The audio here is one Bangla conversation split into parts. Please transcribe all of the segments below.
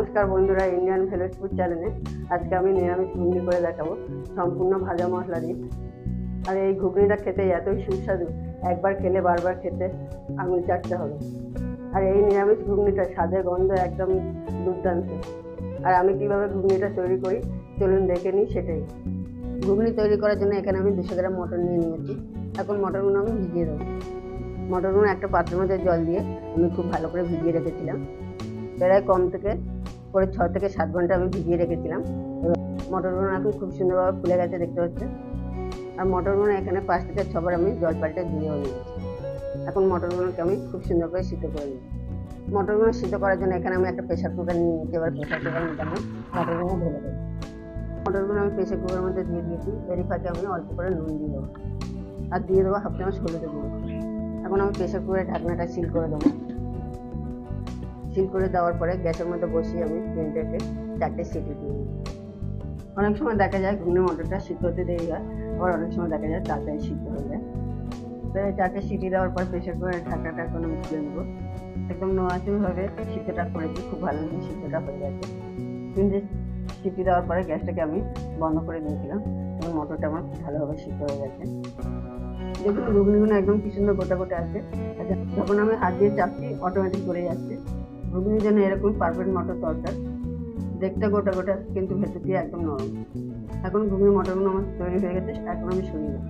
নমস্কার বন্ধুরা ইন্ডিয়ান ভেলেজ ফুড চ্যানেলে আজকে আমি নিরামিষ ঘুগনি করে দেখাবো, সম্পূর্ণ ভাজা মশলা দিয়ে। আর এই ঘুগনিটা খেতে এতই সুস্বাদু, একবার খেলে বারবার খেতে আঙুল চাটতে হবে। আর এই নিরামিষ ঘুগনিটা স্বাদে গন্ধ একদম দুর্দান্ত। আর আমি কীভাবে ঘুগনিটা তৈরি করি, চলুন দেখে নিই সেটাই। ঘুগনি তৈরি করার জন্য এখানে আমি দুশো গ্রাম মটর নিয়ে নিয়েছি। এখন মটরগুলো আমি ভিজিয়ে দেবো। মটরগুলো একটা পাত্রের মধ্যে জল দিয়ে আমি খুব ভালো করে ভিজিয়ে রেখেছিলাম। প্রায় কম থেকে করে ছ থেকে সাত ঘণ্টা আমি ভিজিয়ে রেখেছিলাম। মটরগুলো এখন খুব সুন্দরভাবে ফুলে গেছে দেখতে হচ্ছে আর মটরগুলো এখানে পাঁচ থেকে ছবার আমি জল পাল্টে ধুয়েও নিয়েছি। এখন মটরগুলোকে আমি খুব সুন্দর করে সিদ্ধ করে নিই মটরগুলো সিদ্ধ করার জন্য এখানে আমি একটা প্রেশার কুকার নিয়ে নিয়েছি। এবার প্রেশার কুকার মধ্যে আমি মটরগুলো ঢেলে দেবো। মটরগুলো আমি প্রেশার কুকারের মধ্যে দিয়ে দিয়েছি। এরই ফাঁকে আমি অল্প করে নুন দিয়ে দেবো। আর দিয়ে দেবো হাফ চামচ হলুদ গুঁড়ো। এখন আমি প্রেশার কুকারের ঢাকনাটা সিল করে দেবো। সিল করে দেওয়ার পরে গ্যাসের মধ্যে বসিয়ে আমি তিনটেকে চারটে সিটি দিয়ে অনেক সময় দেখা যায় ঘুগনি মটরটা সিদ্ধ হতে দেরি হয়, আবার অনেক সময় দেখা যায় তাড়াতাড়ি সিদ্ধ হয়ে যায়। তো এই চারটে সিটি দেওয়ার পর প্রেশার কুকারের ঢাকনাটা এখন আমি খুলে নেব। একদম নোয়াচুরভাবে সিদ্ধটা করেছি খুব ভালো সিদ্ধটা হয়ে গেছে কিন্তু সিটি দেওয়ার পরে গ্যাসটাকে আমি বন্ধ করে দিয়েছিলাম, এবং মটরটা আমার খুব ভালোভাবে সিদ্ধ হয়ে গেছে। দেখুন ঘুগনিগুলো একদম কি সুন্দর গোটা গোটা আছে। আচ্ছা যখন আমি হাত দিয়ে চাপছি অটোমেটিক করে যাচ্ছে। ঘুগনির জন্য এরকম পারফেক্ট মটর দরকার দেখতে গোটা গোটা, কিন্তু ভেতর দিয়ে একদম নরম। এখন ঘুগনি, মটরগুলো আমার তৈরি হয়ে গেছে, এখন আমি দেবো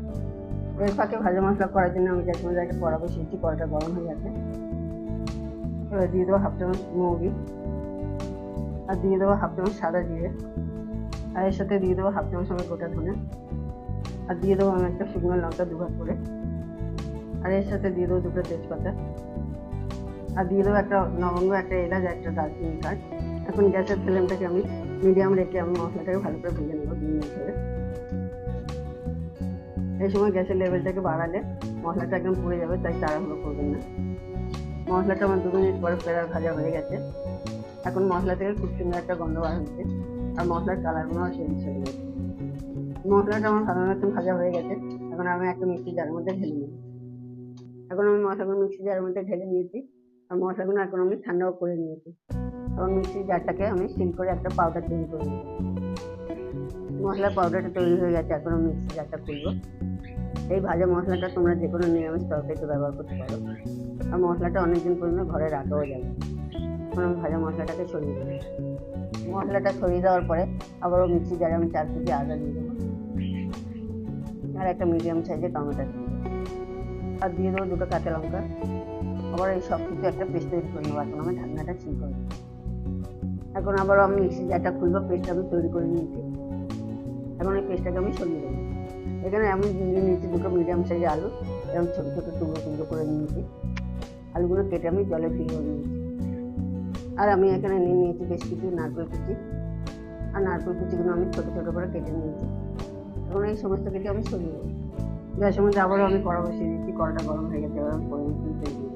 এর ফাঁকে ভাজা মশলা করার জন্য আমি মধ্যে একটা কড়া বসিয়েছি কড়াটা গরম হয়ে গেছে। এবার দিয়ে দেবো হাফ চামচ মৌরি আর দিয়ে দেবো হাফ চামচ সাদা জিরে। আর এর সাথে দিয়ে দেবো হাফ চামচ আমি গোটা ধনে। আর দিয়ে দেবো আমি একটা শুকনো লঙ্কা দুভাগ করে। আর এর সাথে দিয়ে দেবো দুটো তেজপাতা। আর দিয়ে দেবো একটা লবঙ্গ একটা এলাচ, একটা দারচিনি কাঠ। এখন গ্যাসের ফ্লেমটাকে আমি মিডিয়াম রেখে আমি মশলাটাকে ভালো করে ভেজে নেব দু মিনিট ধরে। এই সময় গ্যাসের লেভেলটাকে বাড়ালে মশলাটা একদম পুড়ে যাবে, তাই তাড়াহুড়ো করবেন না। মশলাটা আমার দু মিনিট পরে প্রায় ভাজা হয়ে গেছে। এখন মশলা থেকে খুব সুন্দর একটা গন্ধ বার হচ্ছে, আর মশলার কালারগুলো চেঞ্জ হয়ে গেছে। মশলাটা আমার ভালো মতন ভাজা হয়ে গেছে, এখন আমি একটা মিক্সি জারের মধ্যে ঢেলে নিই এখন আমি মশলাগুলো মিক্সি জারের মধ্যে ঢেলে নিয়েছি। আর মশলাগুলো আমি ঠান্ডাও করে নিয়েছি। এখন মিক্সি জারটাকে আমি সিল করে একটা পাউডার তৈরি করে নিই মশলার পাউডারটা তৈরি হয়ে গেছে এখন আমি মিক্সি জারটা খুলবো এই ভাজা মশলাটা তোমরা যে কোনো নিরামিষ তরকারিতে ব্যবহার করতে পারো। আর মশলাটা অনেকদিন পর্যন্ত ঘরে রাখাও যাবে এখন আমি ভাজা মশলাটাকে ছড়িয়ে দেবো। মশলাটা ছড়িয়ে দেওয়ার পরে আবারও মিক্সি জারে আমি চার কেজি আদা দিয়ে দেবো। আর একটা মিডিয়াম সাইজের টমেটো দিয়ে। আর দিয়ে দেবো দুটো কাঁচা লঙ্কা। আবার এই সব কিছু একটা পেস্ট তৈরি করে নেব এখন আমি ঢাকনাটা ছিল করে এখন আবারও আমি মিক্সি জারটা খুলবো পেস্ট আমি তৈরি করে নিয়েছি এখন এই পেস্টটাকে আমি সরিয়ে দেবো। এখানে আমি নিয়ে নিয়েছি দুটো মিডিয়াম সাইজের আলু এরকম ছোটো ছোটো টুকরো টুকরো করে নিয়েছি আলুগুলো কেটে আমি জলে ভিজিয়ে নিয়েছি আর আমি এখানে নিয়ে নিয়েছি বেশ কিছু নারকেল কুচি। আর নারকেল কুচিগুলো আমি ছোটো ছোটো করে কেটে নিয়েছি এখন এই সমস্ত কিছু আমি সরিয়ে দেবো। গ্যাসের মধ্যে আবারও আমি কড়া বসিয়ে দিচ্ছি কড়াটা গরম হয়ে গেছে, এবার আমি দিয়ে দেবো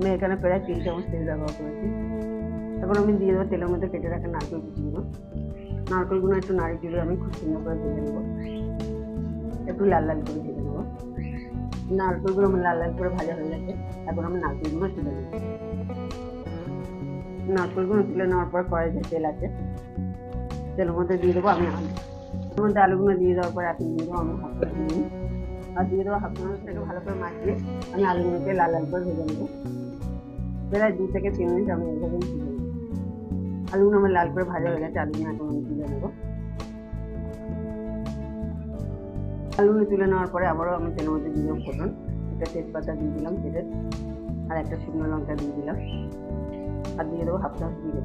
আমি এখানে প্রায় তিন চামচ তেল ব্যবহার করেছি এখন আমি দিয়ে দেবো তেলের মধ্যে কেটে রাখা নারকেল কুচিগুলো নারকেলগুলো একটু নাড়ি দিয়ে আমি খুব সুন্দর করে ভেজে নেব একটু লাল লাল করে ভেজে নেব নারকেলগুলো আমার লাল লাল করে ভাজা হয়ে গেছে এখন আমি নারকেলগুলো তুলে নেব নারকেলগুলো তুলে নেওয়ার পর কড়াইতে তেল আছে তেলের মধ্যে দিয়ে দেবো আমি আলু এর মধ্যে আলুগুলো দিয়ে দেওয়ার পর এখন দিয়ে দেবো আমি হাফ দিয়ে আর দিয়ে দেবো হাফ চামচটাকে ভালো করে মাখিয়ে আমি আলুগুলোকে লাল লাল করে ভেজে নেব প্রায় দু থেকে তিন মিনিট আমি এইভাবে ভেজে নেব আলুগুলো আমার লাল করে ভাজা হয়ে গেছে আলুগুলো এখন আমি তুলে নেব আলুগুলো তুলে নেওয়ার পরে আবারও আমি তেলের মধ্যে দেবো ফোটন একটা তেজপাতা দিয়ে দিলাম কেটে আর একটা শুকনো লঙ্কা দিয়ে দিলাম আর দিয়ে দেবো হাফ চামচ দিয়ে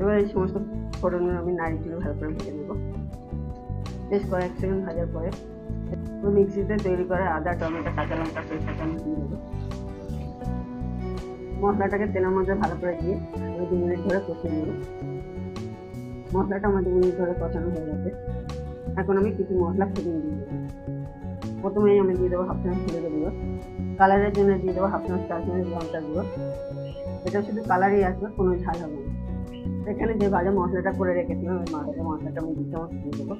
এবার এই সমস্ত ফোড়নগুলো আমি নাড়ি চুড়ে ভালো করে ভেজে নেব বেশ কয়েক সেকেন্ড ভাজার পরে মিক্সিতে তৈরি করা আদা টমেটো কাঁচা লঙ্কা পেস্টটা আমি দিয়ে দেবো মশলাটাকে তেলের মধ্যে ভালো করে দিয়ে আমি দু মিনিট ধরে কষিয়ে নেব। মশলাটা আমার দু মিনিট ধরে কষানো হয়ে গেছে। এখন আমি কিছু মশলা ফুটিয়ে দিয়ে দেবো প্রথমেই আমি দিয়ে দেবো হাফ চামচ ফুলে দেবো কালারের জন্য দিয়ে দেবো হাফ চামচ চার চামচ লঙ্কা গুঁড়ো। এটা শুধু কালারই আসবে কোনো ঝাল হবে না। এখানে যে ভাজা মশলাটা করে রেখেছিলাম, ওই ভাজা মশলাটা আমি দু চামচ দিয়ে দেবো।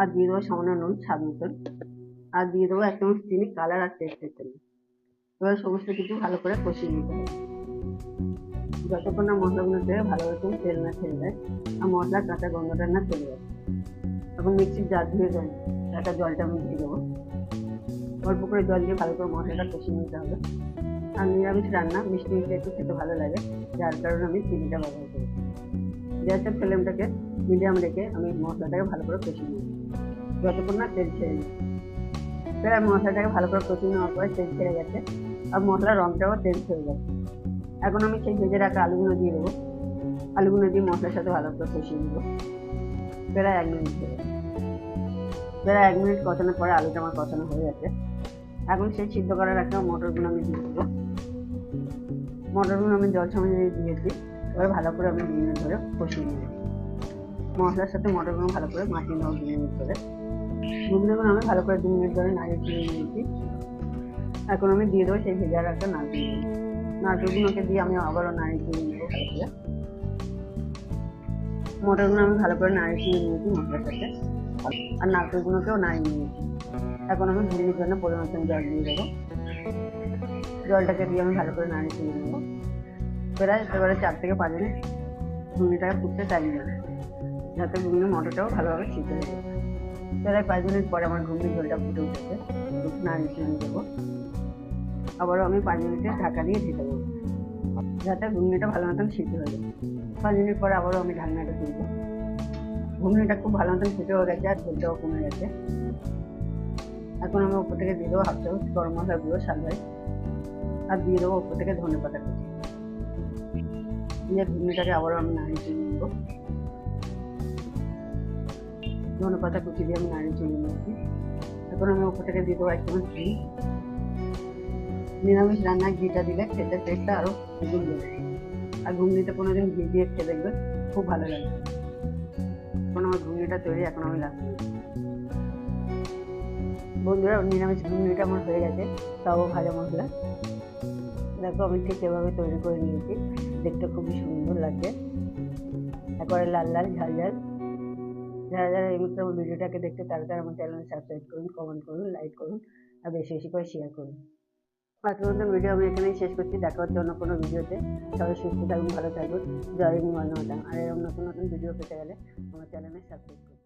আর দিয়ে দেবো সামান্য নুন, স্বাদ মতন। আর দিয়ে দেবো এক চামচ চিনি, কালার আর টেস্টের জন্য। এবার সমস্ত কিছু ভালো করে কষিয়ে নিতে হবে। যতক্ষণ না মশলাগুলোতে ভালো রকম তেল না ছেড়ে যায় আর মশলার কাঁচা গন্ধটা না চলে যায় তখন মিক্সির জার ধুয়ে যায় একটা জলটা আমি দিয়ে দেবো। অল্প করে জল দিয়ে ভালো করে মশলাটা কষিয়ে নিতে হবে। আর নিরামিষ রান্না মিষ্টি মিষ্টি একটু খেতে ভালো লাগে। যার কারণে আমি চিনিটা ব্যবহার করি। গ্যাসের ফ্লেমটাকে মিডিয়াম রেখে আমি মশলাটাকে ভালো করে কষিয়ে নিই যতক্ষণ না তেল ছেড়ে নিই প্রায় মশলাটাকে ভালো করে কষিয়ে নেওয়ার পরে তেল ছেড়ে গেছে। আর মশলার রঙটাও চেঞ্জ হয়ে গেছে। এখন আমি সেই ভেজে রাখা আলুগুলো দিয়ে দেবো। আলুগুলো দিয়ে মশলার সাথে ভালো করে কষিয়ে নেব। প্রায় এক মিনিট ধরে প্রায় এক মিনিট কষানোর পরে আলুটা আমার কষানো হয়ে গেছে। এখন সেই সিদ্ধ করা রাখা মটরগুলো আমি দিয়ে দেবো। মটরগুলো আমি জল সময় দিয়েছি। এবার ভালো করে আমি দু মিনিট ধরে কষিয়ে নেব। মশলার সাথে মটরগুলো ভালো করে মাখিয়ে নেব দু মিনিট ধরে। ঘুগনিগুলো আমি ভালো করে দু মিনিট ধরে নাড়িয়ে চিড়ে নিয়েছি। এখন আমি দিয়ে দেবো, সেই ভেজা রাখা নারকেল। নারকেলগুলোকে দিয়ে আমি আবারও নাড়িয়ে চিড়ে নেব ভালো মটরগুলো আমি ভালো করে নাড়িয়ে চিড়ে নিয়েছি মশলার সাথে। আর নারকেলগুলোকেও নাড়িয়ে নিয়েছি। এখন আমি ঘুগনির জন্য পরিমাণ জল দিয়ে দেবো। জলটাকে দিয়ে আমি ভালো করে নাড়িয়ে চিড়ে নেব। প্রায় এবারে চার থেকে পাঁচ মিনিট। ঘুগনিটাকে ফুটতে টাইম যাতে ঘুগনি মটরটাও ভালোভাবে সিদ্ধ হয়ে যায়। প্রায় পাঁচ মিনিট পরে আমার ঘুগনির জলটা ফুটে উঠেছে। নাড়িয়ে দেবো আবারও আমি পাঁচ মিনিটে ঢাকা দিয়ে ঢেকে দেবো যাতে ঘুগনিটা ভালো মতন সিদ্ধ হয়ে যায়। পাঁচ মিনিট পরে আবারও আমি ঢাকনাটা তুলবো। ঘুগনিটা খুব ভালো মতন ফুটে হয়ে গেছে আর ঝোলটাও কমে গেছে। এখন আমি ওপর থেকে দিয়ে দেবো হাফ চামচ গরম মশলা গুঁড়ো সালবাই আর দিয়ে দেবো ওপর থেকে ধনে পাতা কুচি। দিয়ে ঘুগনিটাকে আবারও আমি নাড়িয়ে চিনি নেব। ধনে পাতা কুচি দিয়ে আমি নাড়িয়ে চিনি নিয়েছি। এখন আমি ওপর থেকে দিয়ে দেবো এক চামচ ঘি। নিরামিষ রান্নায় ঘিটা দিলে খেতে টেস্টটা আরও দ্বিগুণ বেড়ে আর ঘুগনিতে কোনো দিন ঘি দিয়ে খেয়ে দেখবে খুব ভালো লাগে। এখন আমার ঘুগনিটা তৈরি, এখন আমি লাগবে বন্ধুরা, নিরামিষ ঘুগনিটা আমার হয়ে গেছে, তাও ভাজা মশলা। দেখো, আমি ঠিক এভাবে তৈরি করে নিয়েছি। দেখতে খুবই সুন্দর লাগছে। একবারে লাল লাল, ঝাল ঝাল। যারা যারা এই মুহূর্তে আমার ভিডিওটাকে দেখতে, তারা তারা আমার চ্যানেল সাবস্ক্রাইব করুন কমেন্ট করুন লাইক করুন, আর বেশি বেশি করে শেয়ার করুন। আজকের মতন ভিডিও আমি এখানেই শেষ করছি। দেখা হচ্ছে অন্য কোনো ভিডিওতে সবাই সুস্থ থাকুন, ভালো থাকুন। জয় নির্মাণ আর এরকম নতুন নতুন ভিডিও পেতে গেলে আমার চ্যানেলে সাবস্ক্রাইব করুন।